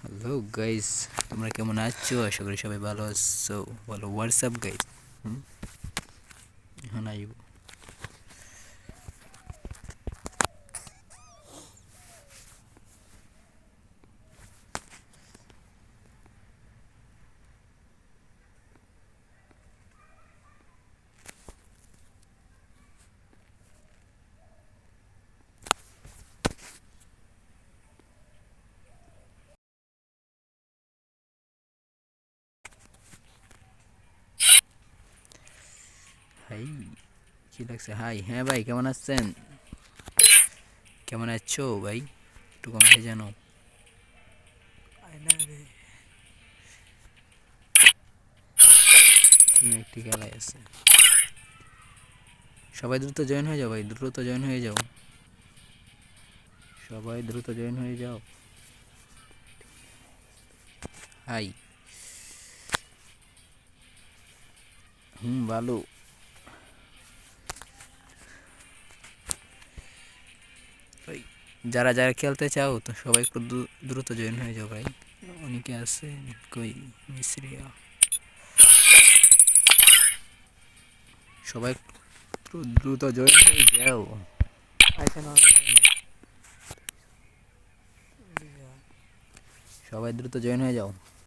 Hello guys তোমরা কেমন আছো? আশা করি সবাই ভালো আছো। বলো হোয়াটসঅ্যাপ গাইস হুম? এখন আইব। হাই কি লাগছে? হাই হ্যাঁ ভাই কেমন আছেন? কেমন আছো ভাই? একটু কমেন্টে জানো একটি খেলায় আছে। সবাই দ্রুত জয়েন হয়ে যাও ভাই দ্রুত জয়েন হয়ে যাও। সবাই দ্রুত জয়েন হয়ে যাও। হাই হুম ভালো যারা যারা খেলতে চাও, তো সবাই একটু দ্রুত জয়েন হয়ে যাও ভাই। অনেকে আছে, কই মিস্ত্রিয়া সবাই দ্রুত জয়েন হয়ে যাও। সবাই দ্রুত জয়েন হয়ে যাও।